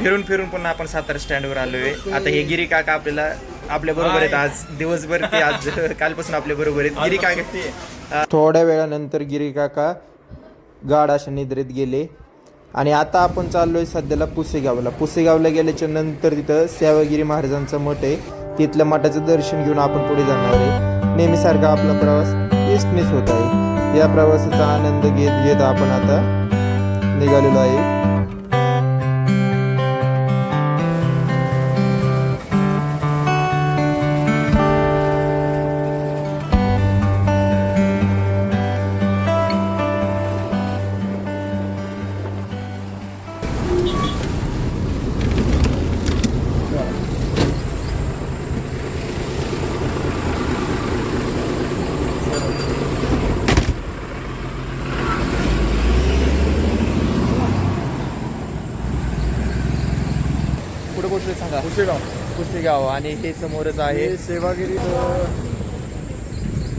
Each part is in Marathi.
फिरून फिरून पुन्हा आपण सातारा स्टँडवर आलोय. आता हे गिरी काका आपल्याला आपल्या बरोबर आहेत. आज दिवसभर ते आज कालपासून आपल्या बरोबर आहेत. गिरी काका थोड्या वेळानंतर गिरी काका गाड अशा निद्रेत गेले. आणि आता आपण चाललोय सध्याला पुसेगावला. पुसेगावला गेल्याच्यानंतर तिथं सेवागिरी महाराजांचं मठ आहे. तिथल्या मठाचं दर्शन घेऊन आपण पुढे जाणार आहे. नेहमीसारखा आपला प्रवास एसटीनेच होत आहे. या प्रवासाचा आनंद घेत घेत आपण आता निघालेलो आहे. पुढे पोहोचले सांगा. पुसेगाव पुसेगाव आणि हे समोरच आहे. हे सेवागिरी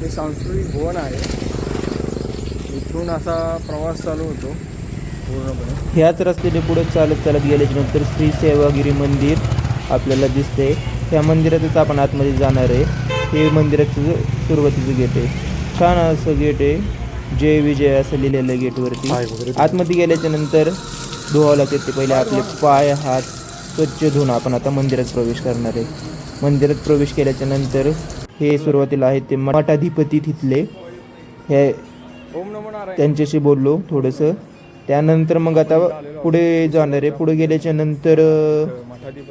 हे सांस्कृतिक भवन आहे. इथून असा प्रवास चालू होतो पूर्णपणे. ह्याच रस्त्याने पुढे चालत चालत गेल्याच्यानंतर श्री सेवागिरी मंदिर आपल्याला दिसते. त्या मंदिरातच आपण आतमध्ये जाणार आहे. हे मंदिराचं जे सुरुवातीचं गेट आहे. छान असं गेट आहे. जय विजय असं लिहिलेलं गेटवरती आतमध्ये गेल्याच्यानंतर धुवावं लागते ते पहिले आपले पाय हात स्वच्छ धुवून आपण आता मंदिरात प्रवेश करणार आहे. मंदिरात प्रवेश केल्याच्यानंतर हे सुरुवातीला आहे ते मठाधिपती तिथले. हे त्यांच्याशी बोललो थोडंसं. त्यानंतर मग आता पुढे जाणार आहे. पुढे गेल्याच्यानंतर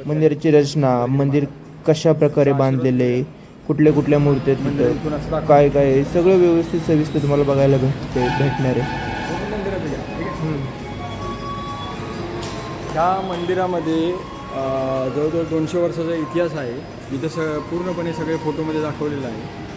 मंदिराची रचना मंदिर कशा प्रकारे बांधलेले कुठल्या कुठल्या मूर्त्या तिथं काय काय सगळं व्यवस्थित सविस्तर तुम्हाला बघायला भेटते भेटणार आहे. ह्या मंदिरामध्ये जवळजवळ दोनशे वर्षाचा इतिहास आहे इथं स पूर्णपणे सगळे फोटोमध्ये दाखवलेलं आहे.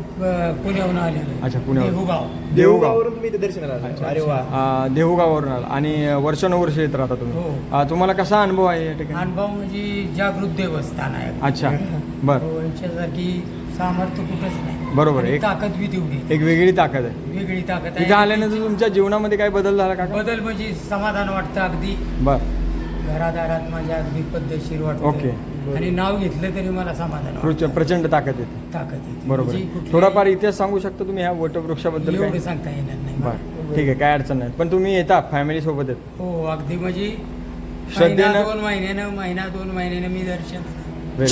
मी प- पुण्याहून आलेलो आहे. अच्छा पुण्यावर देहूगाव. देऊगाव तुम्ही इथे दर्शनाला आला. अरे वा. आला. आणि वर्षानुवर्ष येत राहता तुम्ही? हो. तुम्हाला कसा अनुभव आहे या ठिकाणी? अनुभव म्हणजे जागृत देवस्थान आहे. अच्छा. बर. हो, यांच्यासारखी सामर्थ्य कुठंच नाही. बरोबर, आणि एक- ताकद बी तेवढी. एक वेगळी ताकद आहे. वेगळी ताकद इथं आल्यानंतर तुमच्या जीवनामध्ये काय बदल झाला काका बदल म्हणजे समाधान वाटतं अगदी. बर. घरादारात माझ्या अगदी पद्धतशीर वाटतं. ओके. आणि नाव घेतलं तरी मला समाधान वाटतं. प्रचंड ताकद येते. ताकद येते. बरोबर म्हणजे आहे. कुठली- थोडाफार इतिहास सांगू शकता तुम्ही ह्या वटवृक्षाबद्दल एवढं सांगता येणार नाही मला. बर. ठीक आहे काय अडचण नाही. पण तुम्ही येता फॅमिली सोबत येत. हो अगदी म्हणजे श्रद्धेनं- महिना दोन महिन्यानं महिना दोन महिन्यानं मी दर्शन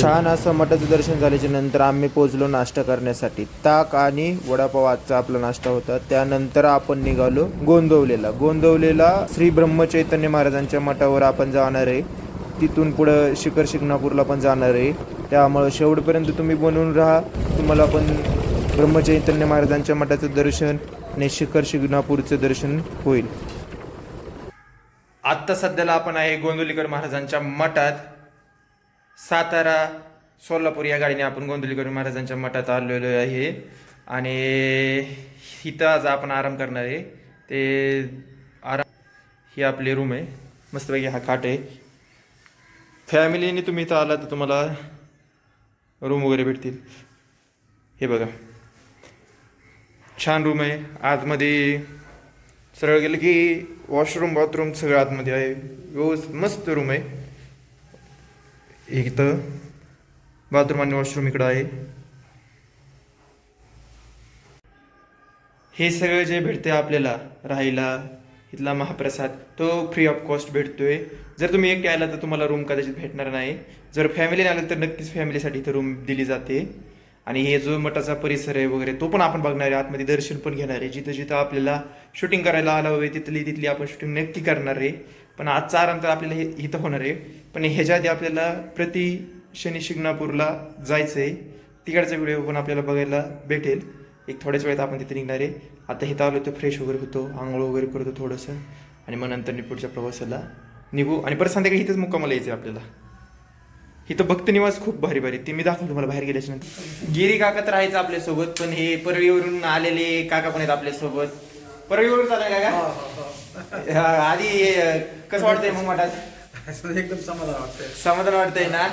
छान असं मठाचं दर्शन झाल्याच्यानंतर आम्ही पोहोचलो नाश्ता करण्यासाठी. ताक आणि वडापाव आजचा आपला नाश्ता होता. त्यानंतर आपण निघालो गोंदवलेला. गोंदवलेला श्री ब्रह्मचैतन्य महाराजांच्या मठावर आपण जाणार आहे. तिथून पुढं शिखर शिंगणापूरला पण जाणार आहे. त्यामुळं शेवटपर्यंत तुम्ही बनवून राहा. तुम्हाला पण ब्रह्मचैतन्य महाराजांच्या मठाचं दर्शन आणि शिखर शिंगणापूरचं दर्शन होईल. आत्ता सध्याला आपण आहे गोंदुलीकर महाराजांच्या मठात. सातारा सोलापूर या गाडीने आपण गोंदुलीकर महाराजांच्या मठात आलेलो आहे. आणि इथं आज आपण आराम करणार आहे. ते आराम ही आपली रूम आहे. मस्तपैकी हा खाट आहे. फॅमिलीने तुम्ही इथं आला तर तुम्हाला रूम वगैरे भेटतील. हे बघा. छान रूम आहे. आतमध्ये सरळ गेलं की वॉशरूम बाथरूम सगळं आतमध्ये आहे. व्यवस्थित मस्त रूम आहे. इथं बाथरूम आणि वॉशरूम इकडं आहे. हे सगळं जे भेटते आपल्याला राहायला इथला महाप्रसाद तो फ्री ऑफ कॉस्ट भेटतोय. जर तुम्ही एकटे आला तर तुम्हाला रूम कदाचित भेटणार नाही. जर फॅमिली आलं तर नक्कीच फॅमिलीसाठी इथं रूम दिली जाते. आणि हे जो मठाचा परिसर आहे वगैरे तो पण आपण बघणार आहे. आतमध्ये दर्शन पण घेणार आहे. जिथं जिथं आपल्याला शूटिंग करायला आलं हवे तिथली तिथली आपण शूटिंग नक्की करणार आहे. पण आजचा आराम तर आपल्याला हे इथं होणार आहे. पण ह्याच्या आधी आपल्याला प्रति शनी शिंगणापूरला जायचं आहे तिकडचा व्हिडिओ पण आपल्याला बघायला भेटेल. एक थोड्याच वेळात आपण तिथे निघणार आहे. आता इथं आलो तर फ्रेश वगैरे होतो आंघोळ वगैरे करतो थोडंसं. आणि मग नंतर पुढच्या प्रवासाला निघू. आणि परत संध्याकाळी इथंच मुक्कामाला यायचं आहे आपल्याला. इथं भक्त निवास खूप भारी भारी. ते मी दाखवतो तुम्हाला बाहेर गेल्याच्यानंतर. गिरी काका तर आहेच आपल्यासोबत पण हे परळीवरून आलेले काका पण आहेत आपल्यासोबत. परळीवरून चालय काका? हा, आधी हे, कसं वाटतंय मग मठात? एकदम समाधान वाटतंय. समाधान वाटतंय ना?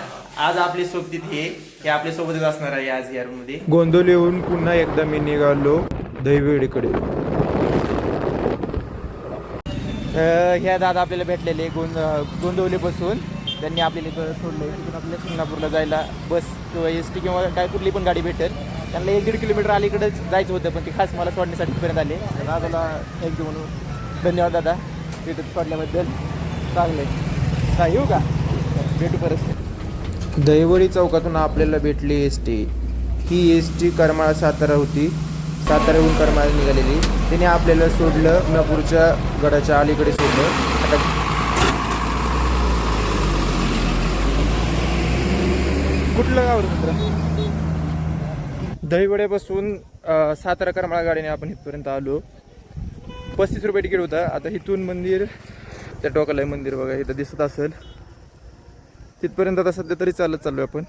आज आपली सोबतीत हे हे आपल्या सोबतच असणार आहे आज यारमध्ये. गोंदवलीहून पुन्हा एकदा मी निघालो दहिवेडीकडे ह्या दादा आपल्याला भेटलेले गोंद गोंदवलीपासून. त्यांनी आपल्याला इथं सोडलं तिथून आपल्याला सिंगापूरला जायला बस किंवा एस टी किंवा काय कुठली पण गाडी भेटेल. त्यांना एक दीड किलोमीटर अलीकडे जायचं होतं पण ते खास मला सोडण्यासाठी इथपर्यंत आले. दादाला थँक्यू म्हणून धन्यवाद दादा. तिथं सोडल्याबद्दल चांगले काय येऊ का? भेटू परत. दहिवडी चौकातून आपल्याला भेटली एस टी ही एस टी करमाळा सातारा होती. साताऱ्याहून करमाळा निघालेली. त्याने आपल्याला सोडलं नागपूरच्या गडाच्या अलीकडे सोडलं. आता कुठलं गाव मित्र? दहिवड्यापासून सातारा करमाळा गाडीने आपण इथपर्यंत आलो. पस्तीस रुपये तिकीट होता. आता इथून मंदिर त्या टोकाला आहे मंदिर बघा इथं दिसत असेल. तिथपर्यंत आता सध्या तरी चालत चाललो आपण.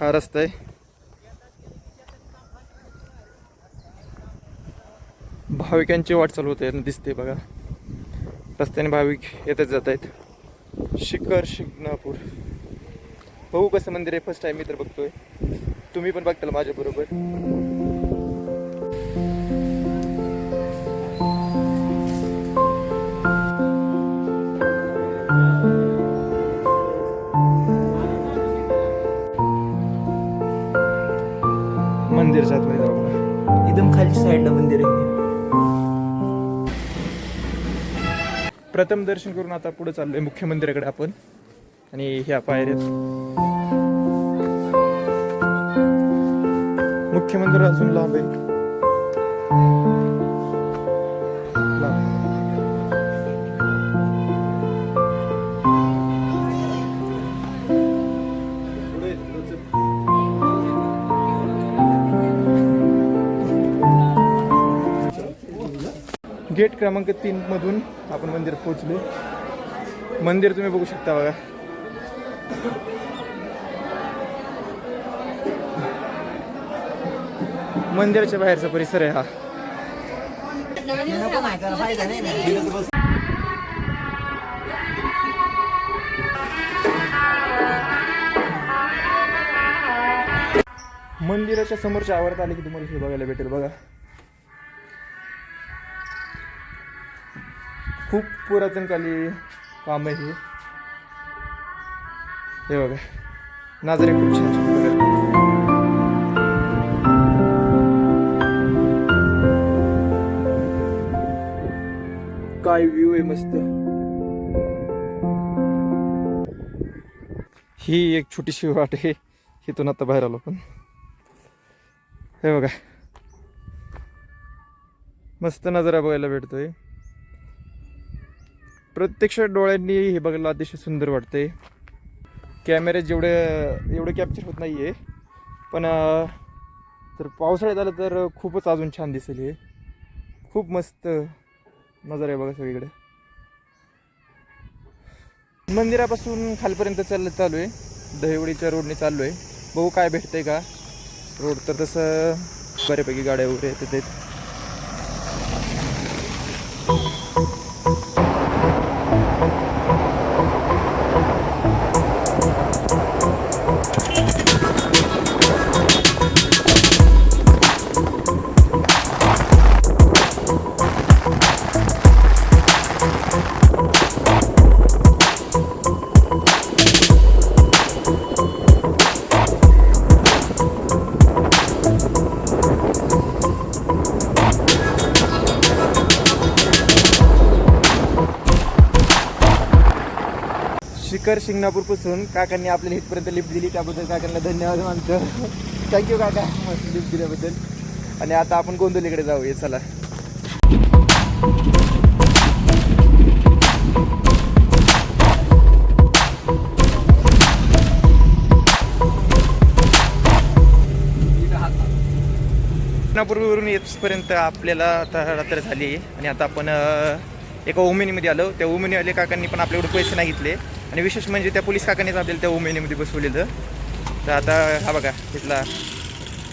हा रस्ता आहे. भाविकांची वाटचाल होते आहे दिसते बघा. रस्त्याने भाविक येतच जात आहेत. शिखर शिंगणापूर. बघू कसं मंदिर आहे. फर्स्ट टाइम मी तर बघतोय. तुम्ही पण बघताल माझ्याबरोबर. मंदिर आहे प्रथम दर्शन करून आता पुढे चाललोय मुख्य मंदिराकडे आपण. आणि ह्या पायऱ्यात. मुख्य मंदिर अजून लांब आहे. गेट क्रमांक तीनमधून आपण मंदिर पोहोचलो. मंदिर तुम्ही बघू शकता बघा. मंदिराच्या बाहेरचा परिसर आहे हा. मंदिराच्या समोरच्या आवारात आले की तुम्हाला हे बघायला भेटेल बघा. खूप पुरातन काली काम आहे हे. बघा. नाजरे खूप छान काय व्ह्यू आहे मस्त. ही एक छोटीशी वाट आहे. इथून आता बाहेर आलो पण हे बघा. मस्त नजारा बघायला भेटतोय. प्रत्यक्ष डोळ्यांनी हे बघायला अतिशय सुंदर वाटते कॅमेरे जेवढं एवढं कॅप्चर होत नाही आहे पण तर जर पावसाळ्यात आलं तर खूपच अजून छान दिसेल हे. खूप मस्त नजारा आहे बघा सगळीकडे. मंदिरापासून खालपर्यंत चालत चालू आहे. दहिवडीच्या रोडने चाललो आहे बघू काय भेटतंय का? रोड तर तसं बऱ्यापैकी गाड्या वगैरे येतात आहेत. शिंगणापूर शिंगणापूरपासून. काकांनी आपल्याला इथपर्यंत लिफ्ट दिली त्याबद्दल काकांना धन्यवाद मानतो. थँक्यू काका. लिफ्ट दिल्याबद्दल. आणि आता आपण गोंदवलीकडे जाऊया चला. नागपूरवरून येथपर्यंत आपल्याला आता रात्र झाली. आहे आणि आता आपण एका उमेनीमध्ये आलो. त्या उमेनीवाले काकांनी पण आपल्याकडे पैसे नाही घेतले. आणि विशेष म्हणजे त्या पोलीस काकांनीच आपल्याला त्या उमेनीमध्ये बसवलेलं. तर आता हा बघा तिथला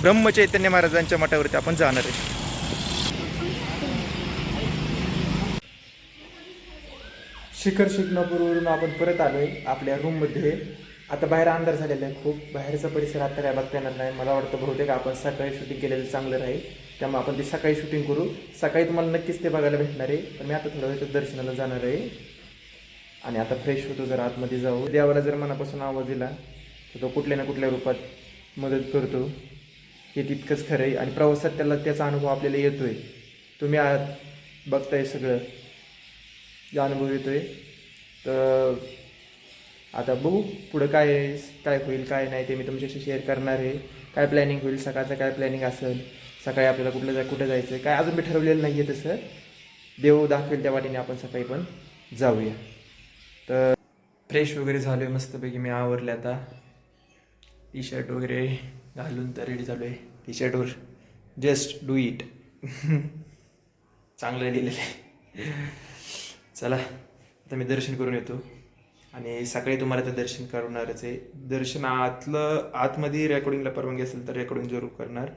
ब्रह्मचैतन्य महाराजांच्या मठावरती आपण जाणार आहे. शिखर शिकणापूरवरून आपण परत आलो आहे आपल्या रूममध्ये आता बाहेर अंधार झालेला आहे खूप. बाहेरचा परिसर आता काय बघता येणार नाही. मला वाटतं बहुतेक आपण सकाळी शूटिंग केलेलं चांगलं राहील. त्यामुळे आपण ते सकाळी शूटिंग करू. सकाळी तुम्हाला नक्कीच ते बघायला भेटणार आहे. पण मी आता थोड्या वेळ दर्शनाला जाणार आहे. आणि आता फ्रेश होतो जर आतमध्ये जाऊ. देवाला जर मनापासून आवाज दिला तर तो कुठल्या ना कुठल्या रूपात मदत करतो. हे तितकंच खरं आहे आणि प्रवासात त्याला त्याचा अनुभव आपल्याला येतोय. तुम्ही आहात बघताय सगळं. जो अनुभव येतोय. तर आता बघू पुढं काय काय होईल काय नाही ते मी तुमच्याशी शेअर करणार आहे. काय प्लॅनिंग होईल सकाळचं काय प्लॅनिंग असेल सकाळी आपल्याला कुठलं जाय कुठं जायचं आहे काय अजून मी ठरवलेलं नाही आहे तसं. देव दाखवेल त्या वाटीने आपण सकाळी पण जाऊया. तर फ्रेश वगैरे झालो आहे मस्तपैकी मी आवरले आता. टी शर्ट वगैरे घालून तर रेडी झालो आहे. टी शर्टवर जस्ट डू इट चांगलं लिहिलेलं आहे. चला आता मी दर्शन करून येतो. आणि सकाळी तुम्हाला तर दर्शन करणारच आहे. दर्शन आतलं आतमध्ये रेकॉर्डिंगला परवानगी असेल तर रेकॉर्डिंग जरूर करणार.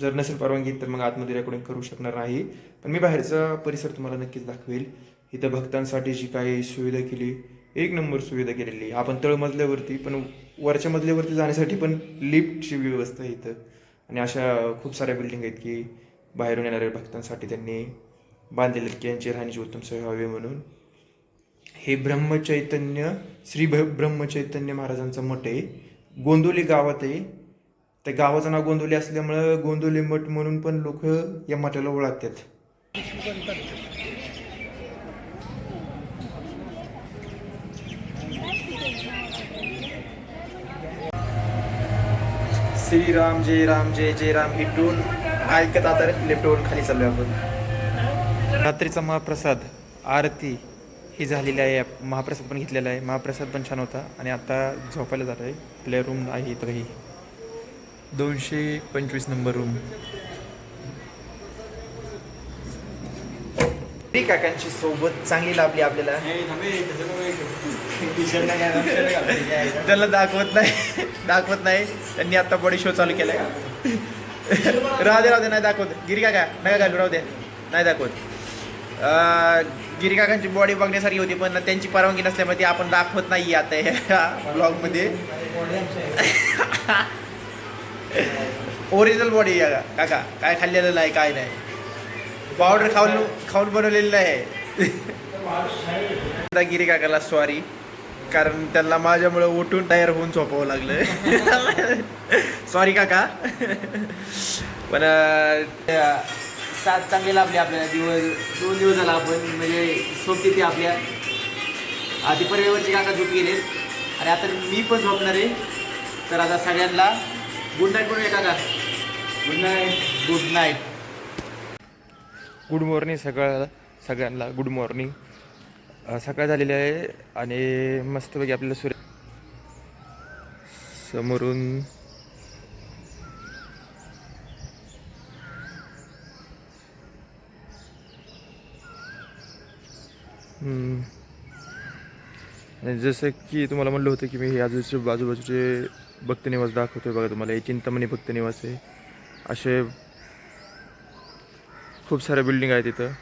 जर नसेल परवानगी तर मग आतमध्ये रेकॉर्डिंग करू शकणार नाही. पण मी बाहेरचा परिसर तुम्हाला नक्कीच दाखवेल. इथं भक्तांसाठी जी काही सुविधा केली एक नंबर सुविधा केलेली आपण तळमजल्यावरती पण वरच्या मजल्यावरती जाण्यासाठी पण लिफ्टची व्यवस्था आहे इथं. आणि अशा खूप साऱ्या बिल्डिंग आहेत की बाहेरून येणाऱ्या भक्तांसाठी त्यांनी बांधलेले आहेत की यांची राहण्याची उत्तम सोय व्हावी म्हणून. हे ब्रह्मचैतन्य श्री भ ब्रह्मचैतन्य महाराजांचं मठ आहे. गोंदोली गावात आहे. त्या गावाचं नाव गोंदोली असल्यामुळं गोंदोली मठ म्हणून पण लोक या मठाला ओळखतात. श्रीराम जय राम जय जय राम ही टून ऐकत आता लेफ्टवरून खाली चाललोय आपण. रात्रीचा महाप्रसाद आरती ही झालेली आहे. महाप्रसाद पण घेतलेला आहे. महाप्रसाद पण छान होता. आणि आता झोपायला जात आहे आपल्या रूम आहे इथं ही दोनशे पंचवीस नंबर रूम काकांची सोबत चांगली लाभली आपल्याला. त्याला दाखवत नाही. दाखवत नाही. त्यांनी आता बॉडी शो चालू केलाय. राहू दे राहू दे नाही दाखवत. गिरी काका नका घालू राहू दे. नाही दाखवत. अं, गिरी काकांची बॉडी बघण्यासारखी होती पण त्यांची परवानगी नसल्यामुळे ती आपण दाखवत नाही आता ह्या ब्लॉगमध्ये ओरिजिनल बॉडी आहे काका. काय खाल्लेलं नाही काय नाही. पावडर खाऊन खाऊन बनवलेलं आहे. आता गिरी काकाला सॉरी कारण त्यांना माझ्यामुळे उठून तयार होऊन झोपावं लागलं सॉरी काका. पण त्या साथ चांगली लाभली आपल्याला. दिवस दोन दिवस झाला आपण म्हणजे सोबती ती आपल्या. आधी परिवारची काका झोप गेले. आणि आता मी पण झोपणार आहे. तर आता सगळ्यांना गुड नाईट म्हणूया काका. Good night good night good morning सगळ्या सगळ्यांना गुड मॉर्निंग सकाळ झालेली आहे आणि मस्तपैकी आपल्याला सूर्य समोरून आणि जसं की तुम्हाला म्हणलं होतं की मी हे आजूबाजूचे बाजूबाजूचे भक्तनिवास दाखवतोय बघा तुम्हाला. हे चिंतामणी भक्तनिवास आहे. असे खूप साऱ्या बिल्डिंग आहेत इथं.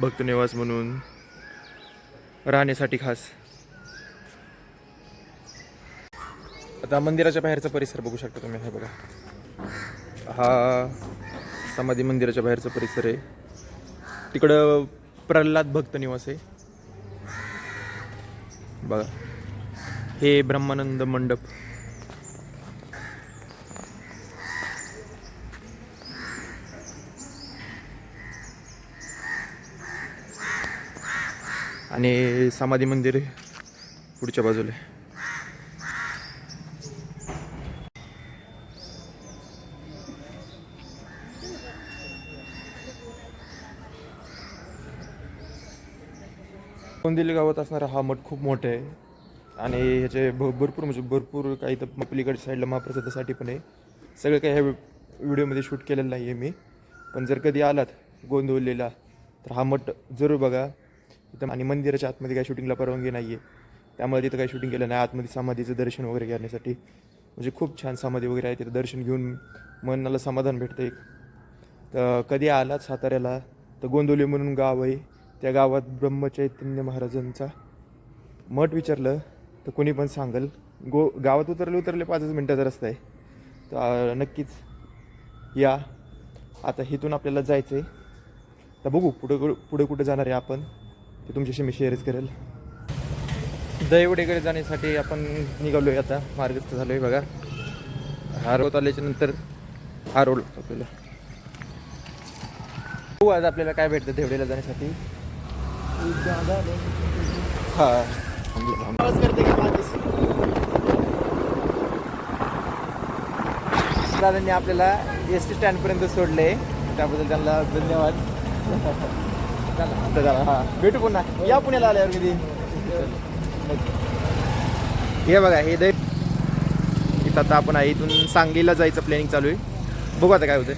भक्तनिवास म्हणून. राहण्यासाठी खास. आता मंदिराच्या बाहेरचा परिसर बघू शकता तुम्ही हे बघा. हा समाधी मंदिराच्या बाहेरचा परिसर आहे. तिकडं प्रल्हाद भक्त निवास आहे. बघा. हे ब्रह्मानंद मंडप. आणि समाधी मंदिर पुढच्या बाजूला कोंदिली गावात असणारा हा मठ खूप मोठा आहे. आणि ह्याचे भ भरपूर म्हणजे भरपूर काही तर पलीकडच्या साईडला महाप्रसादासाठी पण आहे. सगळं काही ह्या व्हिडिओमध्ये शूट केलेलं नाही आहे मी. पण जर कधी आलात गोंदवलेला तर हा मठ जरूर बघा. तिथं आणि मंदिराच्या आतमध्ये काही शूटिंगला परवानगी नाही आहे त्यामुळे तिथं काही शूटिंग केलं नाही. आतमध्ये समाधीचं दर्शन वगैरे घेण्यासाठी. म्हणजे खूप छान समाधी वगैरे आहे तिथं. दर्शन घेऊन मनाला समाधान भेटतं एक. तर कधी आलात साताऱ्याला? तर गोंदोली म्हणून गाव आहे. त्या गावात ब्रह्मचैतन्य महाराजांचा मठ विचारलं. तर कोणी पण सांगल. गो गावात उतरले उतरले पाचच मिनटाचा रस्ता आहे. तर नक्कीच या. आता इथून आपल्याला जायचं आहे तर बघू पुढं पुढे कुठं जाणार आहे आपण. ते तुमच्याशी मी शेअरच करेल. दहीवडेकडे जाण्यासाठी आपण निघालो आहे आता. मार्गस्थ झालो आहे बघा. हा रोड आल्याच्यानंतर हा रोड आपल्याला. हो आज आपल्याला काय भेटतं देवडेला जाण्यासाठी. हा. दादांनी आपल्याला एस टी स्टँडपर्यंत सोडले त्याबद्दल त्यांना धन्यवाद. चला, भेटू पुन्हा. या पुण्याला आल्यावर कधी? हे बघा हे दे इथं आता आपण आहे इथून सांगलीला जायचं प्लॅनिंग चालू आहे. बघू आता काय होतं